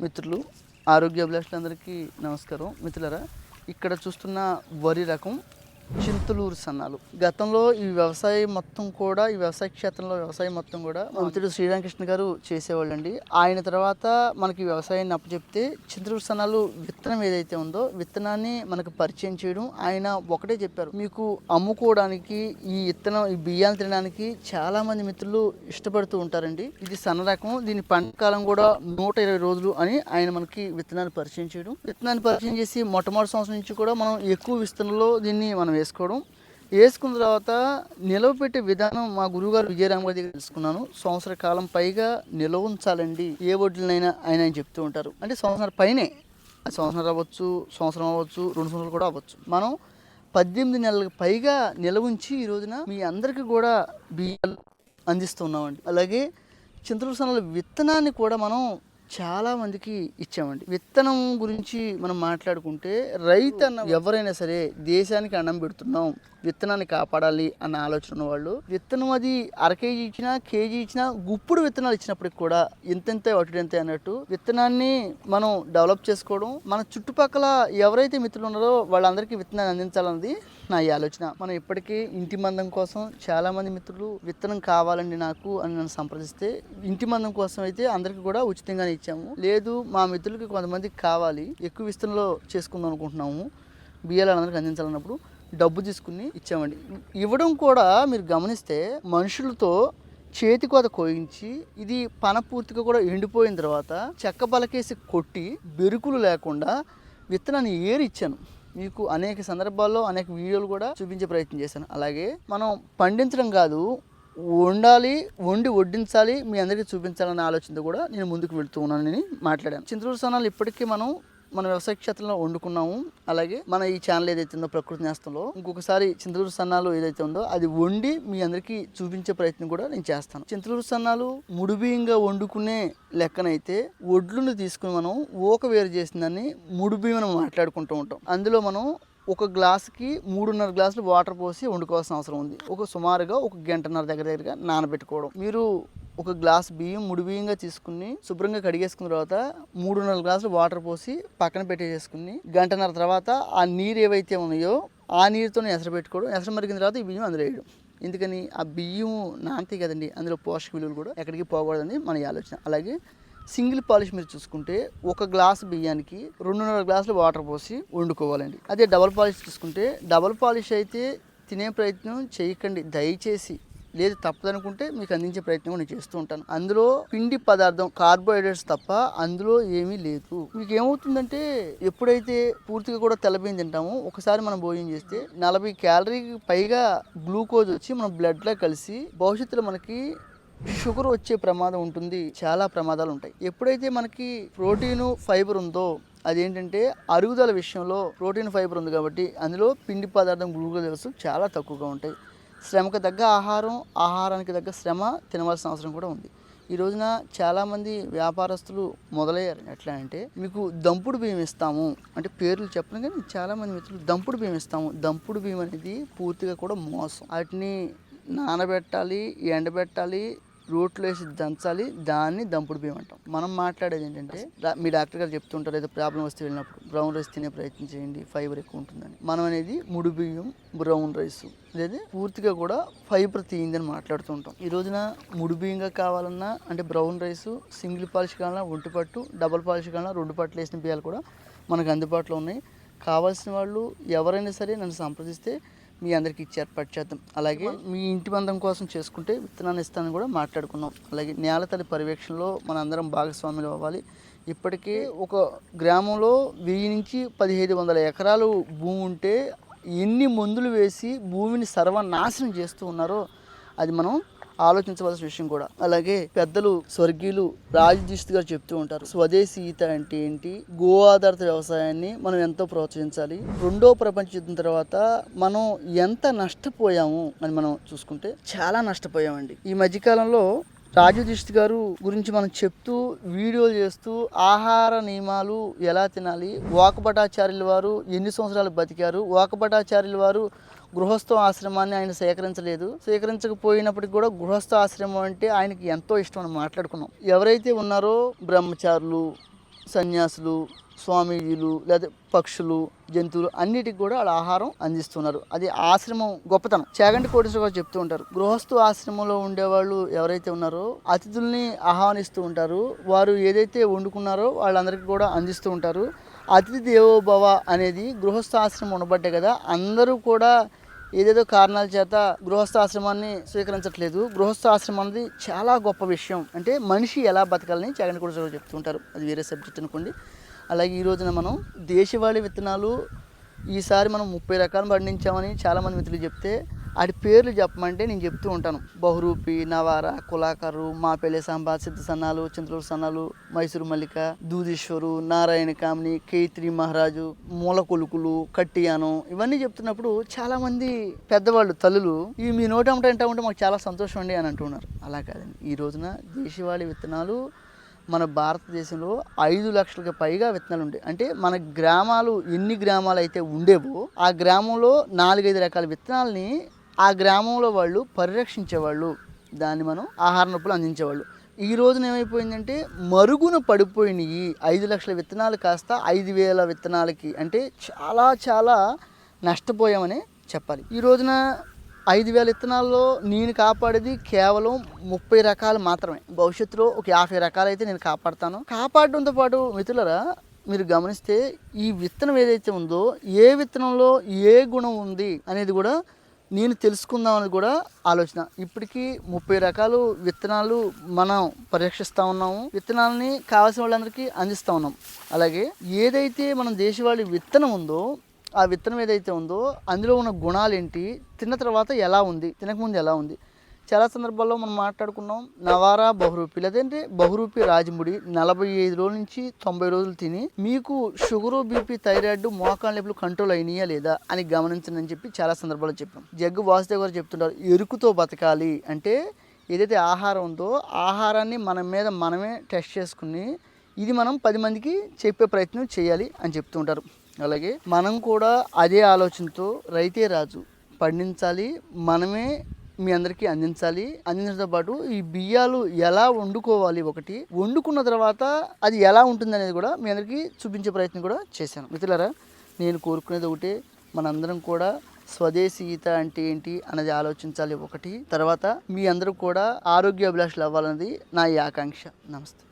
మిత్రులు ఆరోగ్య అభిలాషులందరికీ నమస్కారం. మిత్రులరా ఇక్కడ చూస్తున్న వరి రకం చింతలూరు సన్నాలు. గతంలో ఈ వ్యవసాయం మొత్తం కూడా ఈ వ్యవసాయ క్షేత్రంలో వ్యవసాయం మొత్తం కూడా మిత్రుడు శ్రీరామకృష్ణ గారు చేసేవాళ్ళండి. ఆయన తర్వాత మనకి వ్యవసాయాన్ని అప్పచెప్తే చింతలూరు సన్నాలు విత్తనం ఏదైతే ఉందో విత్తనాన్ని మనకు పరిచయం చేయడం ఆయన ఒకటే చెప్పారు. మీకు అమ్ముకోవడానికి ఈ విత్తనం ఈ బియ్యాలు తినడానికి చాలా మంది మిత్రులు ఇష్టపడుతూ ఉంటారండి. ఇది సన్న రకం దీని పంట కాలం కూడా నూట ఇరవై రోజులు అని ఆయన మనకి విత్తనాన్ని పరిచయం చేయడం. విత్తనాన్ని పరిచయం చేసి మొట్టమొదటి సంవత్సరం నుంచి కూడా మనం ఎక్కువ విస్తరణలో దీన్ని మనం వేసుకోవడం. వేసుకున్న తర్వాత నిలవ పెట్టే విధానం మా గురువుగారు విజయరామ గారి దగ్గర తెలుసుకున్నాను. సంవత్సర కాలం పైగా నిలవ ఉంచాలండి. ఏ వడ్లనైనా ఆయన ఆయన చెప్తూ ఉంటారు. అంటే సంవత్సరం పైనే. సంవత్సరాలు సంవత్సరం అవ్వచ్చు సంవత్సరం అవ్వచ్చు రెండు సంవత్సరాలు కూడా అవ్వచ్చు. మనం పద్దెనిమిది నెలలకు పైగా నిలవుంచి ఈ రోజున మీ అందరికీ కూడా బియ్యాలు అందిస్తున్నామండి అలాగే చింతలు సన్నల విత్తనాన్ని కూడా మనం చాలా మందికి ఇచ్చామండి. విత్తనం గురించి మనం మాట్లాడుకుంటే రైతు అన్న ఎవరైనా సరే దేశానికి అన్నం పెడుతున్నాం విత్తనాన్ని కాపాడాలి అన్న ఆలోచన ఉన్న వాళ్ళు విత్తనం అది అర కేజీ ఇచ్చినా కేజీ ఇచ్చినా గుప్పుడు విత్తనాలు ఇచ్చినప్పటికి కూడా ఇంతెంత అటుడెంత అన్నట్టు విత్తనాన్ని మనం డెవలప్ చేసుకోవడం మన చుట్టుపక్కల ఎవరైతే మిత్రులు ఉన్నారో వాళ్ళందరికీ విత్తనాన్ని అందించాలన్నది నా ఈ ఆలోచన. మనం ఇప్పటికీ ఇంటి మందం కోసం చాలా మంది మిత్రులు విత్తనం కావాలండి నాకు అని నన్ను సంప్రదిస్తే ఇంటి మందం కోసం అయితే అందరికీ కూడా ఉచితంగానే ఇచ్చాము. లేదు మా మిత్రులకి కొంతమందికి కావాలి ఎక్కువ విస్తరణలో చేసుకుందాం అనుకుంటున్నాము. బియ్యాలు అందరికి అందించాలన్నప్పుడు డబ్బు తీసుకుని ఇచ్చామండి. ఇవ్వడం కూడా మీరు గమనిస్తే మనుషులతో చేతి కోత కోయించి ఇది పన పూర్తిగా కూడా ఎండిపోయిన తర్వాత చెక్క బలకేసి కొట్టి బెరుకులు లేకుండా విత్తనాన్ని ఏరి ఇచ్చాను. మీకు అనేక సందర్భాల్లో అనేక వీడియోలు కూడా చూపించే ప్రయత్నం చేశాను. అలాగే మనం పండించడం కాదు వండాలి వండి వడ్డించాలి మీ అందరికీ చూపించాలనే ఆలోచనతో కూడా నేను ముందుకు వెళ్తూ ఉన్నానని మాట్లాడాను. చింతూరు సనాలు ఇప్పటికీ మనం మన వ్యవసాయ క్షేత్రంలో వండుకున్నాము. అలాగే మన ఈ ఛానల్ ఏదైతే ఉందో ప్రకృతి నేస్తంలో ఇంకొకసారి చింతలూరు సన్నాలు ఏదైతే ఉందో అది వండి మీ అందరికీ చూపించే ప్రయత్నం కూడా నేను చేస్తాను. చింతలూరు సన్నాలు ముడిబియ్యంగా వండుకునే లెక్కనైతే ఒడ్లను తీసుకుని మనం ఊక వేరు చేసిన దాన్ని ముడిబియ్యం మనం మాట్లాడుకుంటూ ఉంటాం. అందులో మనం ఒక గ్లాస్కి మూడున్నర గ్లాసులు వాటర్ పోసి వండుకోవాల్సిన అవసరం ఉంది. ఒక సుమారుగా ఒక గంటన్నర దగ్గర దగ్గరగా నానబెట్టుకోవడం. మీరు ఒక గ్లాస్ బియ్యం ముడి బియ్యంగా తీసుకుని శుభ్రంగా కడిగేసుకున్న తర్వాత మూడున్నర గ్లాసులు వాటర్ పోసి పక్కన పెట్టేసుకుని గంటన్నర తర్వాత ఆ నీరు ఏవైతే ఉన్నాయో ఆ నీరుతో ఎసరు పెట్టుకోవడం. ఎసరు మరిగిన తర్వాత ఈ బియ్యం అందులో వేయడం. ఎందుకని? ఆ బియ్యం నాంతే కదండి అందులో పోషక విలువలు కూడా ఎక్కడికి పోకూడదని మన ఆలోచన. అలాగే సింగిల్ పాలిష్ మీరు చూసుకుంటే ఒక గ్లాస్ బియ్యానికి రెండున్నర గ్లాసులు వాటర్ పోసి వండుకోవాలండి. అదే డబల్ పాలిష్ చూసుకుంటే డబల్ పాలిష్ అయితే తినే ప్రయత్నం చేయకండి. దయచేసి లేదు తప్పదనుకుంటే మీకు అందించే ప్రయత్నం కూడా నేను చేస్తూ ఉంటాను. అందులో పిండి పదార్థం కార్బోహైడ్రేట్స్ తప్ప అందులో ఏమీ లేదు. మీకు ఏమవుతుందంటే ఎప్పుడైతే పూర్తిగా కూడా తెల్లబియ్యం తింటామో ఒకసారి మనం భోజనం చేస్తే నలభై క్యాలరీకి పైగా గ్లూకోజ్ వచ్చి మన బ్లడ్లో కలిసి భవిష్యత్తులో మనకి షుగర్ వచ్చే ప్రమాదం ఉంటుంది. చాలా ప్రమాదాలు ఉంటాయి. ఎప్పుడైతే మనకి ప్రోటీను ఫైబర్ ఉందో అదేంటంటే అరుగుదల విషయంలో ప్రోటీన్ ఫైబర్ ఉంది కాబట్టి అందులో పిండి పదార్థం గ్లూకోజ్ చాలా తక్కువగా ఉంటాయి. శ్రమకు తగ్గ ఆహారం ఆహారానికి తగ్గ శ్రమ తినవలసిన అవసరం కూడా ఉంది. ఈ రోజున చాలామంది వ్యాపారస్తులు మొదలయ్యారు. ఎట్లా అంటే మీకు దంపుడు బియ్యం ఇస్తాము అంటే పేర్లు చెప్పను కానీ చాలామంది మిత్రులు దంపుడు బియ్యం ఇస్తాము. దంపుడు బియ్యం అనేది పూర్తిగా కూడా మోసం. వాటిని నానబెట్టాలి ఎండబెట్టాలి రోట్లో వేసి దంచాలి దాన్ని దంపుడు బియ్యం అంటాం. మనం మాట్లాడేది ఏంటంటే మీ డాక్టర్ గారు చెప్తుంటారు ఏదో ప్రాబ్లం వస్తే వెళ్ళినప్పుడు బ్రౌన్ రైస్ తినే ప్రయత్నం చేయండి ఫైబర్ ఎక్కువ ఉంటుందని. మనం అనేది ముడి బియ్యం బ్రౌన్ రైస్ లేదా పూర్తిగా కూడా ఫైబర్ తీయిందని మాట్లాడుతూ ఉంటాం. ఈ రోజున ముడి బియ్యంగా కావాలన్నా అంటే బ్రౌన్ రైస్ సింగిల్ పాలిష్ కావాలన్నా ఒంటి పట్టు డబల్ పాలిష్ కావాలన్నా రెండు పట్లు వేసిన బియ్యాలు కూడా మనకు అందుబాటులో ఉన్నాయి. కావాల్సిన వాళ్ళు ఎవరైనా సరే నన్ను సంప్రదిస్తే మీ అందరికి ఇచ్చి ఏర్పాటు చేద్దాం. అలాగే మీ ఇంటి బంధం కోసం చేసుకుంటే విత్తనాన్ని ఇస్తానని కూడా మాట్లాడుకున్నాం. అలాగే నేల తల్లి పర్యవేక్షణలో మన అందరం భాగస్వాములు అవ్వాలి. ఇప్పటికే ఒక గ్రామంలో వెయ్యి నుంచి పదిహేడు వందల ఎకరాలు భూమి ఉంటే ఎన్ని మందులు వేసి భూమిని సర్వనాశనం చేస్తూ ఉన్నారో అది మనం ఆలోచించవలసిన విషయం కూడా. అలాగే పెద్దలు స్వర్గీయులు రాజదీష్ గారు చెప్తూ ఉంటారు స్వదేశీ ఈత అంటే ఏంటి? గో ఆధారిత వ్యవసాయాన్ని మనం ఎంతో ప్రోత్సహించాలి. రెండో ప్రపంచ యుద్ధం తర్వాత మనం ఎంత నష్టపోయాము అని మనం చూసుకుంటే చాలా నష్టపోయామండి. ఈ మధ్యకాలంలో రాజు దిష్టి గారు గురించి మనం చెప్తూ వీడియోలు చేస్తూ ఆహార నియమాలు ఎలా తినాలి వాకపటాచార్యుల వారు ఎన్ని సంవత్సరాలు బతికారు వాకపటాచార్యుల వారు గృహస్థ ఆశ్రమాన్ని ఆయన సేకరించలేదు. సేకరించకపోయినప్పటికీ కూడా గృహస్థ ఆశ్రమం అంటే ఆయనకి ఎంతో ఇష్టం అని మాట్లాడుకున్నాం. ఎవరైతే ఉన్నారో బ్రహ్మచారులు సన్యాసులు స్వామీజీలు లేదా పక్షులు జంతువులు అన్నిటికి కూడా వాళ్ళ ఆహారం అందిస్తున్నారు. అది ఆశ్రమం గొప్పతనం. చాగంటి కోటేశ్వర గారు చెప్తూ ఉంటారు గృహస్థు ఆశ్రమంలో ఉండేవాళ్ళు ఎవరైతే ఉన్నారో అతిథుల్ని ఆహ్వానిస్తూ ఉంటారు. వారు ఏదైతే వండుకున్నారో వాళ్ళందరికీ కూడా అందిస్తూ ఉంటారు. అతిథి దేవోభవ అనేది గృహస్థ ఆశ్రమం ఉండబట్టే కదా అందరూ కూడా ఏదేదో కారణాల చేత గృహస్థాశ్రమాన్ని స్వీకరించట్లేదు. గృహస్థాశ్రమం అనేది చాలా గొప్ప విషయం. అంటే మనిషి ఎలా బతకాలని జగన్ కూడా చెప్తుంటారు అది వేరే సబ్జెక్ట్ అనుకోండి. అలాగే ఈ రోజున మనం దేశవాళీ విత్తనాలు ఈసారి మనం ముప్పై రకాలు పండించామని చాలామంది మిత్రులు చెప్తే వాటి పేర్లు చెప్పమంటే నేను చెప్తూ ఉంటాను. బహురూపి నవార కులాకరు మాపెళ్ళే సాంబా సిద్ధ సన్నాలు చింతలూరు సన్నాలు మైసూరు మల్లిక దూదీశ్వరు నారాయణ కామిని కేత్రి మహారాజు మూల కొలుకులు కట్టియానం ఇవన్నీ చెప్తున్నప్పుడు చాలామంది పెద్దవాళ్ళు తల్లులు ఇవి మీ నోట అంటే ఉంటే మాకు చాలా సంతోషం అండి అని అంటున్నారు. అలా కాదండి. ఈ రోజున దేశవాళీ విత్తనాలు మన భారతదేశంలో ఐదు లక్షలకు పైగా విత్తనాలు ఉంటాయి అంటే మన గ్రామాలు ఎన్ని గ్రామాలు అయితే ఉండేవో ఆ గ్రామంలో నాలుగైదు రకాల విత్తనాలని ఆ గ్రామంలో వాళ్ళు పరిరక్షించేవాళ్ళు. దాన్ని మనం ఆహార నొప్పులు అందించేవాళ్ళు. ఈ రోజున ఏమైపోయిందంటే మరుగున పడిపోయినాయి ఐదు లక్షల విత్తనాలు కాస్త ఐదు వేల విత్తనాలకి. అంటే చాలా చాలా నష్టపోయామని చెప్పాలి. ఈ రోజున ఐదు వేల విత్తనాల్లో నేను కాపాడేది కేవలం ముప్పై రకాలు మాత్రమే. భవిష్యత్తులో ఒక యాభై రకాలు అయితే నేను కాపాడుతాను. కాపాడడంతో పాటు మిత్రులరా మీరు గమనిస్తే ఈ విత్తనం ఏదైతే ఉందో ఏ విత్తనంలో ఏ గుణం ఉంది అనేది కూడా నేను తెలుసుకుందాం అనేది కూడా ఆలోచన. ఇప్పటికీ ముప్పై రకాలు విత్తనాలు మనం పరీక్షిస్తూ ఉన్నాము. విత్తనాలని కావాల్సిన వాళ్ళందరికీ అందిస్తూ ఉన్నాం. అలాగే ఏదైతే మన దేశవాళీ విత్తనం ఉందో ఆ విత్తనం ఏదైతే ఉందో అందులో ఉన్న గుణాలు ఏంటి తిన్న తర్వాత ఎలా ఉంది? తినకముందు ఎలా ఉంది? చాలా సందర్భాల్లో మనం మాట్లాడుకున్నాం నవారా బహురూపి లేదంటే బహురూపి రాజముడి నలభై ఐదు రోజుల నుంచి తొంభై రోజులు తిని మీకు షుగరు బీపీ థైరాయిడ్ మోకాళ్ళ నొప్పులు కంట్రోల్ అయినాయా లేదా అని గమనించండి అని చెప్పి చాలా సందర్భాల్లో చెప్పాం. జగ్గు వాసుదేవ్ గారు చెప్తుంటారు ఎరుకుతో బతకాలి. అంటే ఏదైతే ఆహారం ఉందో ఆహారాన్ని మన మీద మనమే టెస్ట్ చేసుకుని ఇది మనం పది మందికి చెప్పే ప్రయత్నం చేయాలి అని చెప్తూ ఉంటారు. అలాగే మనం కూడా అదే ఆలోచనతో రైతే రాజు పండించాలి మనమే మీ అందరికీ అందించాలి. అందించడంతో పాటు ఈ బియ్యాలు ఎలా వండుకోవాలి ఒకటి వండుకున్న తర్వాత అది ఎలా ఉంటుంది అనేది కూడా మీ అందరికీ చూపించే ప్రయత్నం కూడా చేశాను. మిత్రులారా నేను కోరుకునేది ఒకటే మనందరం కూడా స్వదేశీయత అంటే ఏంటి అన్నది ఆలోచించాలి ఒకటి తర్వాత మీ అందరూ కూడా ఆరోగ్య అభిలాషలు అవ్వాలన్నది నా ఈ ఆకాంక్ష. నమస్తే.